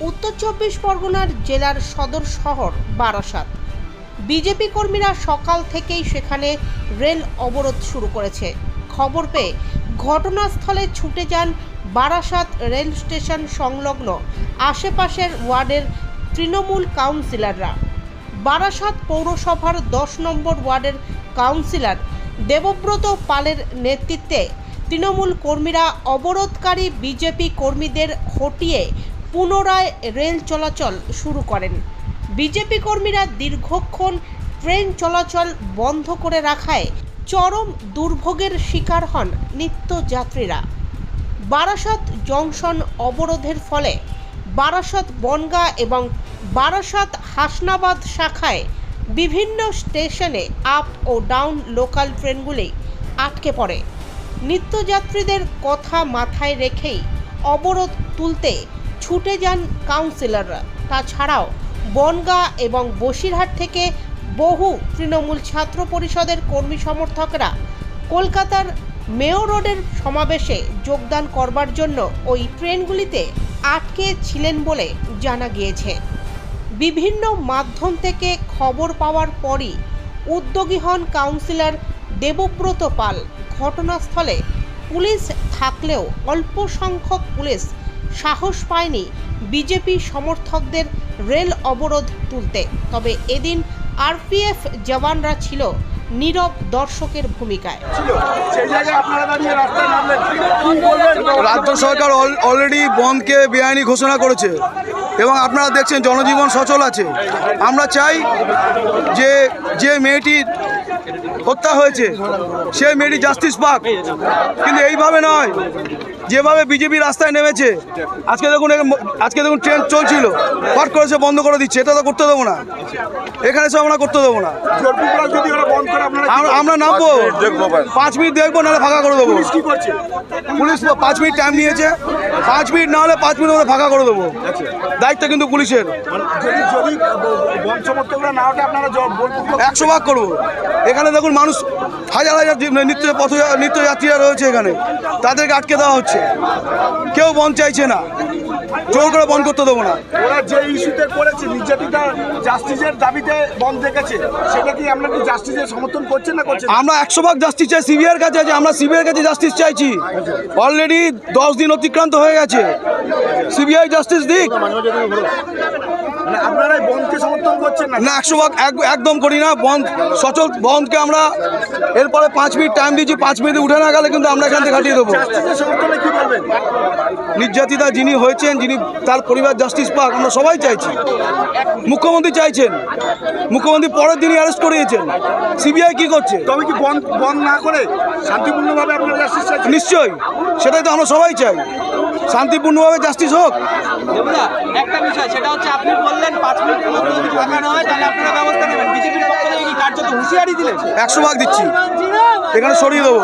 উত্তর চব্বিশ পরগনার জেলার সদর শহর বারাসাত। বিজেপি কর্মীরা সকাল থেকেই সেখানে রেল অবরোধ শুরু করেছে। খবর পেয়ে ঘটনাস্থলে ছুটে যান বারাসাত রেল স্টেশন সংলগ্ন আশেপাশের ওয়ার্ডের তৃণমূল কাউন্সিলররা। বারাসাত পৌরসভার দশ নম্বর ওয়ার্ডের কাউন্সিলর দেবব্রত পালের নেতৃত্বে তৃণমূল কর্মীরা অবরোধকারী বিজেপি কর্মীদের হটিয়ে পুনরায় রেল চলাচল শুরু করেন। বিজেপি কর্মীরা দীর্ঘক্ষণ ট্রেন চলাচল বন্ধ করে রাখায় চরম দুর্ভোগের শিকার হন নিত্যযাত্রীরা। বারাসাত জংশন অবরোধের ফলে বারাসাত বনগা এবং বারাসাত হাসনাবাদ শাখায় বিভিন্ন স্টেশনে আপ ও ডাউন লোকাল ট্রেনগুলি আটকে পড়ে। নিত্যযাত্রীদের কথা মাথায় রেখেই অবরোধ তুলতে ছুটে যান কাউন্সিলররা। তাছাড়াও বনগা এবং বসিরহাট থেকে বহু তৃণমূল ছাত্র পরিষদের কর্মী সমর্থকরা কলকাতার মেয়ো রোডের সমাবেশে যোগদান করবার জন্য ওই ট্রেনগুলিতে আটকে ছিলেন বলে জানা গিয়েছে। বিভিন্ন মাধ্যম থেকে খবর পাওয়ার পরই উদ্যোগী হন কাউন্সিলর দেবব্রত পাল। ঘটনাস্থলে পুলিশ থাকলেও অল্প সংখ্যক পুলিশ সাহস পায়নি বিজেপি সমর্থকদের রেল অবরোধ তুলতে। তবে এদিন আরপিএফ জওয়ানরা ছিল নীরব দর্শকের ভূমিকায়। রাজ্য সরকার অলরেডি বন্ধকে বেআইনি ঘোষণা করেছে এবং আপনারা দেখছেন জনজীবন সচল আছে। আমরা চাই যে যে মেয়েটির হত্যা হয়েছে। সে মেয়েটি জাস্টিস পাক। কিন্তু এইভাবে নয়। যেভাবে বিজেপি রাস্তায় নেমেছে, আজকে দেখুন আজকে দেখুন ট্রেন চলছিল। হট করে সে বন্ধ করে দিচ্ছে। এটা তো করতে দেবো না। এখানে সব আমরা করতে দেবো না। আমরা- আমরা নামবো। পাঁচ মিনিট দেখব, নাহলে ফাঁকা করে দেবো। পুলিশ পাঁচ মিনিট টাইম নিয়েছে। পাঁচ মিনিট না হলে পাঁচ মিনিট মধ্যে ফাঁকা করে দেবো। দায়িত্ব কিন্তু পুলিশের। একশো ভাগ করব। এখানে দেখুন মানুষ হাজার হাজার যে নিত্য পথ নিত্যযাত্রীরা রয়েছে এখানে। তাদেরকে আটকে দেওয়া হচ্ছে। কেউ বন্ধ চাইছে না। জোর করে বন্ধ করতে দেবো না। ওরা যে ইস্যুতে করেছে নির্যাতিতা জাস্টিসের দাবিতে বন্ধ রেখেছে সেটা কি আপনারা কি জাস্টিসের সমর্থন করছেন না করছেন? আমরা একশো ভাগ জাস্টিস চাই সিবিআইয়ের কাছে আছে। আমরা সিবিআইয়ের কাছে জাস্টিস চাইছি। অলরেডি দশ দিন অতিক্রান্ত হয়ে গেছে। সিবিআই জাস্টিস দিক। মানে বন্ধকে সমর্থন করছেন না না একশো ভাগ একদম করি না বন্ধ সচল বন্ধকে আমরা এরপরে পাঁচ মিনিট টাইম দিয়েছি পাঁচ মিনিটে উঠে না গেলে কিন্তু আমরা এখান থেকে কাটিয়ে দেবো। সমর্থনে কি বলবেন? নির্যাতিতা যিনি হয়েছেন যিনি তার পরিবার জাস্টিস পাক আমরা সবাই চাইছি। মুখ্যমন্ত্রী চাইছেন। মুখ্যমন্ত্রী পরের দিনই অ্যারেস্ট করিয়েছেন। সিবিআই কি করছে? তবে কি বন্ধ বন্ধ না করে শান্তিপূর্ণভাবে আপনারা জাস্টিস চাইছেন? নিশ্চয়ই। সেটাই তো আমরা সবাই চাই। শান্তিপূর্ণভাবে জাস্টিস হোক। একটা বিষয় সেটা হচ্ছে আপনি বললেন পাঁচ মিনিটের মধ্যে যদি ফাঁকা হয় তাহলে আপনারা ব্যবস্থা নেবেন। বিজেপির পক্ষ থেকে কি কার্যত হুঁশিয়ারি দিলেন? একশো ভাগ দিচ্ছি। এখানে সরিয়ে দেবো।